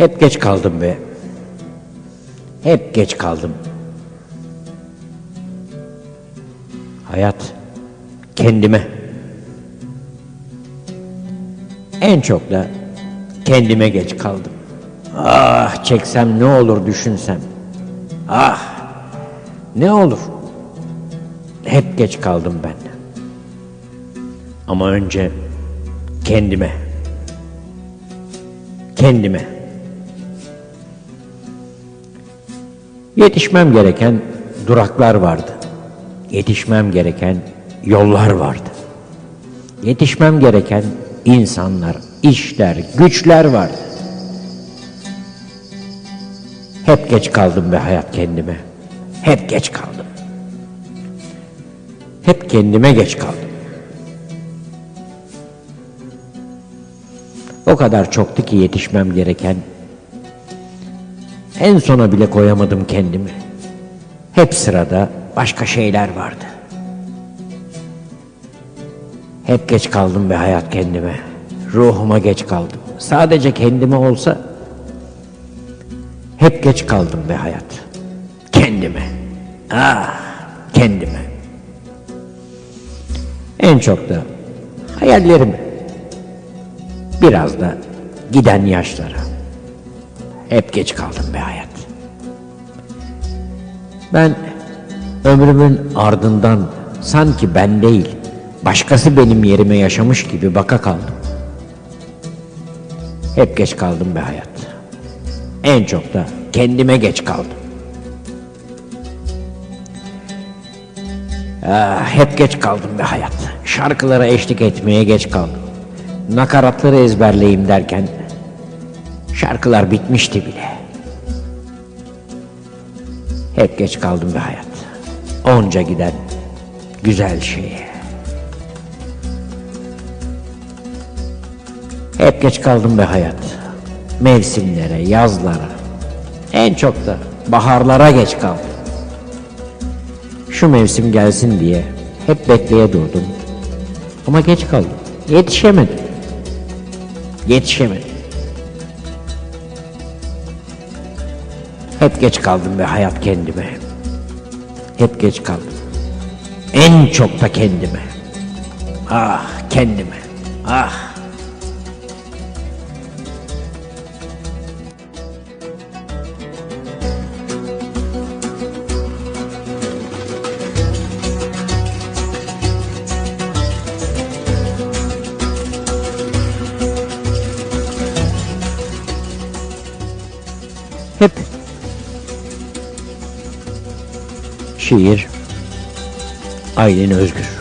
Hep geç kaldım be. Hep geç kaldım. Hayat kendime. En çok da kendime geç kaldım. Ah çeksem ne olur düşünsem. Ah ne olur. Hep geç kaldım ben. Ama önce kendime. Kendime. Yetişmem gereken duraklar vardı. Yetişmem gereken yollar vardı. Yetişmem gereken insanlar, işler, güçler vardı. Hep geç kaldım be hayat kendime. Hep geç kaldım. Hep kendime geç kaldım. O kadar çoktu ki yetişmem gereken. En sona bile koyamadım kendimi. Hep sırada başka şeyler vardı. Hep geç kaldım be hayat kendime. Ruhuma geç kaldım. Sadece kendime olsa hep geç kaldım be hayat. Kendime. Ah, kendime. En çok da hayallerime. Biraz da giden yaşlara. Hep geç kaldım be hayat. Ben ömrümün ardından sanki ben değil, başkası benim yerime yaşamış gibi baka kaldım. Hep geç kaldım be hayat. En çok da kendime geç kaldım. Ah, hep geç kaldım be hayat. Şarkılara eşlik etmeye geç kaldım. Nakaratları ezberleyeyim derken şarkılar bitmişti bile. Hep geç kaldım be hayat. Onca giden güzel şeye. Hep geç kaldım be hayat. Mevsimlere, yazlara. En çok da baharlara geç kaldım. Şu mevsim gelsin diye hep bekleye durdum. Ama geç kaldım. Yetişemedim. Yetişemedim. Hep geç kaldım be hayat kendime. Hep geç kaldım. En çok da kendime. Ah kendime. Ah. Hep şiir Aylin Özgür